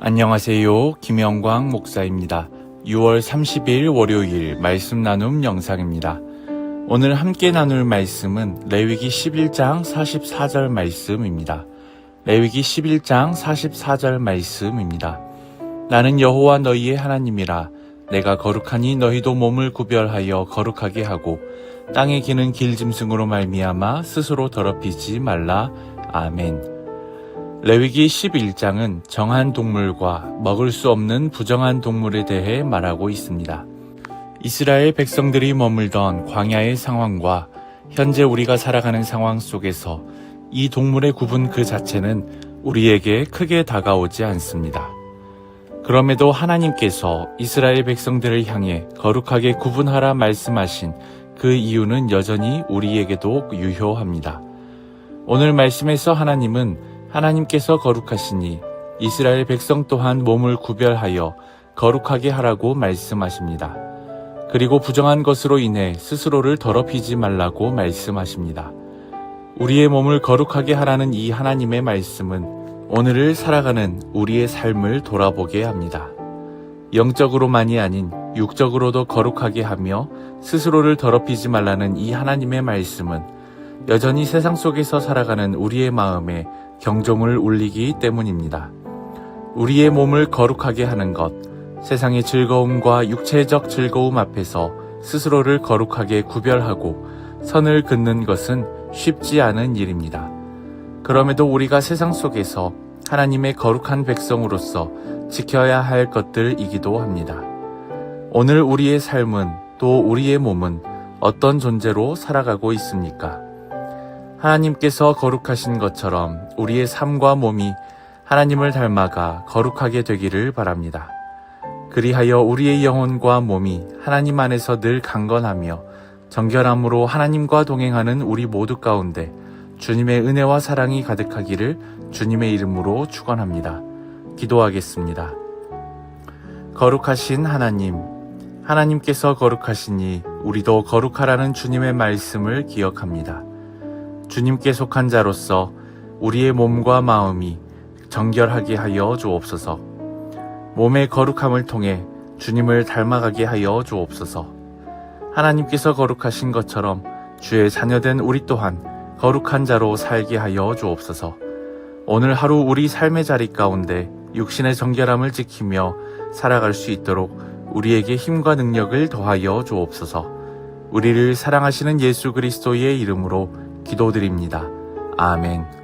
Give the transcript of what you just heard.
안녕하세요. 김영광 목사입니다. 6월 30일 월요일 말씀 나눔 영상입니다. 오늘 함께 나눌 말씀은 레위기 11장 44절 말씀입니다. 레위기 11장 44절 말씀입니다. 나는 여호와 너희의 하나님이라 내가 거룩하니 너희도 몸을 구별하여 거룩하게 하고 땅에 기는 길짐승으로 말미암아 스스로 더럽히지 말라. 아멘. 레위기 11장은 정한 동물과 먹을 수 없는 부정한 동물에 대해 말하고 있습니다. 이스라엘 백성들이 머물던 광야의 상황과 현재 우리가 살아가는 상황 속에서 이 동물의 구분 그 자체는 우리에게 크게 다가오지 않습니다. 그럼에도 하나님께서 이스라엘 백성들을 향해 거룩하게 구분하라 말씀하신 그 이유는 여전히 우리에게도 유효합니다. 오늘 말씀에서 하나님은 하나님께서 거룩하시니 이스라엘 백성 또한 몸을 구별하여 거룩하게 하라고 말씀하십니다. 그리고 부정한 것으로 인해 스스로를 더럽히지 말라고 말씀하십니다. 우리의 몸을 거룩하게 하라는 이 하나님의 말씀은 오늘을 살아가는 우리의 삶을 돌아보게 합니다. 영적으로만이 아닌 육적으로도 거룩하게 하며 스스로를 더럽히지 말라는 이 하나님의 말씀은 여전히 세상 속에서 살아가는 우리의 마음에 경종을 울리기 때문입니다. 우리의 몸을 거룩하게 하는 것, 세상의 즐거움과 육체적 즐거움 앞에서 스스로를 거룩하게 구별하고 선을 긋는 것은 쉽지 않은 일입니다. 그럼에도 우리가 세상 속에서 하나님의 거룩한 백성으로서 지켜야 할 것들이기도 합니다. 오늘 우리의 삶은 또 우리의 몸은 어떤 존재로 살아가고 있습니까? 하나님께서 거룩하신 것처럼 우리의 삶과 몸이 하나님을 닮아가 거룩하게 되기를 바랍니다. 그리하여 우리의 영혼과 몸이 하나님 안에서 늘 강건하며 정결함으로 하나님과 동행하는 우리 모두 가운데 주님의 은혜와 사랑이 가득하기를 주님의 이름으로 축원합니다. 기도하겠습니다. 거룩하신 하나님, 하나님께서 거룩하시니 우리도 거룩하라는 주님의 말씀을 기억합니다. 주님께 속한 자로서 우리의 몸과 마음이 정결하게 하여 주옵소서. 몸의 거룩함을 통해 주님을 닮아가게 하여 주옵소서. 하나님께서 거룩하신 것처럼 주의 자녀된 우리 또한 거룩한 자로 살게 하여 주옵소서. 오늘 하루 우리 삶의 자리 가운데 육신의 정결함을 지키며 살아갈 수 있도록 우리에게 힘과 능력을 더하여 주옵소서. 우리를 사랑하시는 예수 그리스도의 이름으로 기도드립니다. 아멘.